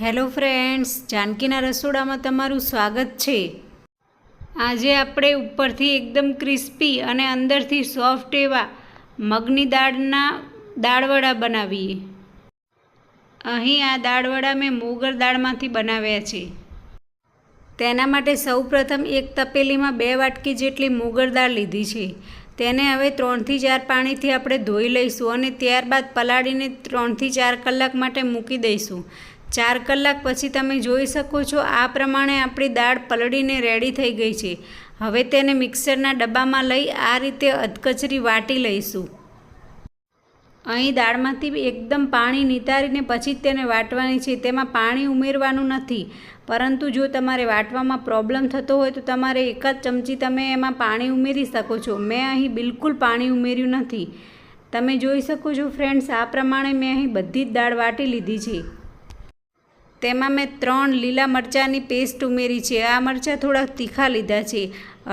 Hello friends, જાનકીના રસોડામાં તમારું સ્વાગત છે. આજે આપણે ઉપરથી એકદમ ક્રિસ્પી અને અંદરથી સોફ્ટ એવા મગની દાળના દાળવડા બનાવીએ. અહીં આ દાળવડા મેં મોગર દાળમાંથી બનાવ્યા છે. તેના માટે સૌપ્રથમ એક તપેલીમાં બે વાટકી જેટલી મોગર દાળ લીધી છે. તેને હવે ત્રણથી ચાર પાણીથી આપણે ધોઈ લઈશું અને ત્યારબાદ પલાળીને ત્રણથી ચાર કલાક માટે મૂકી દઈશું. ચાર કલાક પછી તમે જોઈ શકો છો આ પ્રમાણે આપણી દાળ પલળીને રેડી થઈ ગઈ છે. હવે તેને મિક્સરના ડબ્બામાં લઈ આ રીતે અધકચરી વાટી લઈશું. અહીં દાળમાંથી એકદમ પાણી નિતારીને પછી જ તેને વાટવાની છે. તેમાં પાણી ઉમેરવાનું નથી. પરંતુ જો તમારે વાટવામાં પ્રોબ્લેમ થતો હોય તો તમારે એક જ ચમચી તમે એમાં પાણી ઉમેરી શકો છો. મેં અહીં બિલકુલ પાણી ઉમેર્યું નથી. તમે જોઈ શકો છો ફ્રેન્ડ્સ, આ પ્રમાણે મેં અહીં બધી જ દાળ વાટી લીધી છે. તેમાં મેં ત્રણ લીલા મરચાંની પેસ્ટ ઉમેરી છે. આ મરચાં થોડાક તીખા લીધા છે.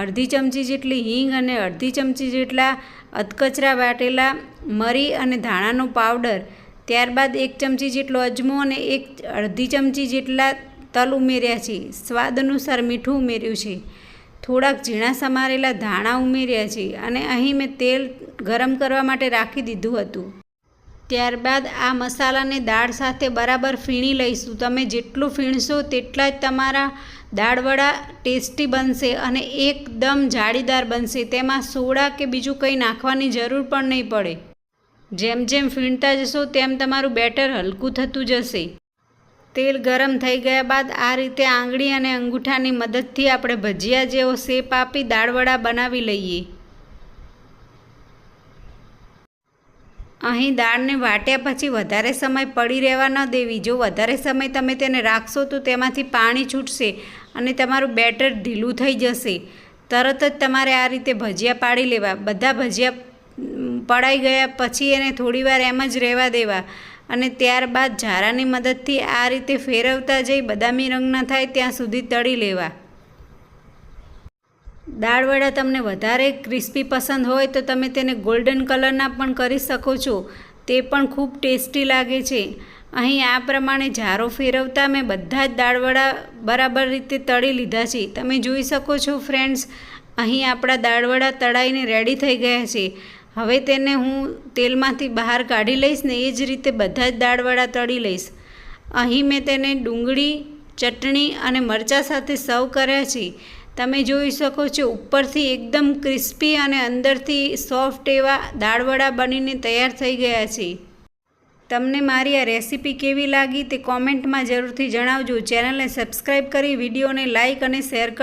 અડધી ચમચી જેટલી હિંગ અને અડધી ચમચી જેટલા અધકચરા વાટેલા મરી અને ધાણાનો પાવડર, ત્યારબાદ એક ચમચી જેટલો અજમો અને એક અડધી ચમચી જેટલા તલ ઉમેર્યા છે. સ્વાદ અનુસાર મીઠું ઉમેર્યું છે. થોડાક ઝીણા સમારેલા ધાણા ઉમેર્યા છે અને અહીં મેં તેલ ગરમ કરવા માટે રાખી દીધું હતું. ત્યારબાદ આ મસાલાને દાળ સાથે બરાબર ફીણી લઈશું. તમે જેટલું ફીણશો તેટલા જ તમારા દાળવડા ટેસ્ટી બનશે અને એકદમ જાળીદાર બનશે. તેમાં સોડા કે બીજું કંઈ નાખવાની જરૂર પણ નહીં પડે. જેમ જેમ ફીણતા જશો તેમ તમારું બેટર હલકું થતું જશે. તેલ ગરમ થઈ ગયા બાદ આ રીતે આંગળી અને અંગૂઠાની મદદથી આપણે ભજીયા જેવો શેપ આપી દાળવડા બનાવી લઈએ. અહીં દાળને વાટ્યા પછી વધારે સમય પડી રહેવા ન દેવી. જો વધારે સમય તમે તેને રાખશો તો તેમાંથી પાણી છૂટશે અને તમારું બેટર ઢીલું થઈ જશે. તરત જ તમારે આ રીતે ભજીયા પાડી લેવા. બધા ભજીયા પડાઈ ગયા પછી એને થોડીવાર એમ જ રહેવા દેવા અને ત્યારબાદ ઝારાની મદદથી આ રીતે ફેરવતા જઈ બદામી રંગના થાય ત્યાં સુધી તળી લેવા. દાળવડા તમને વધારે ક્રિસ્પી પસંદ હોય તો તમે તેને ગોલ્ડન કલરના પણ કરી શકો છો. તે પણ ખૂબ ટેસ્ટી લાગે છે. અહીં આ પ્રમાણે જારો ફેરવતા મેં બધા જ દાળવડા બરાબર રીતે તળી લીધા છે. તમે જોઈ શકો છો ફ્રેન્ડ્સ અહીં આપણા દાળવડા તળાઈને રેડી થઈ ગયા છે. હવે તેને હું તેલમાંથી બહાર કાઢી લઈશ ને એ જ રીતે બધા જ દાળવડા તળી લઈશ. અહીં મેં તેને ડુંગળી, ચટણી અને મરચાં સાથે સર્વ કર્યા છે. તમે જોઈ શકો છો, ઉપરથી એકદમ ક્રિસ્પી અને અંદરથી સોફ્ટ એવા દાળવડા બનીને તૈયાર થઈ ગયા છે. તમને મારી આ રેસીપી કેવી લાગી તે કોમેન્ટમાં જરૂરથી જણાવજો. ચેનલને સબસ્ક્રાઈબ કરી, વિડીયોને લાઇક અને શેર કર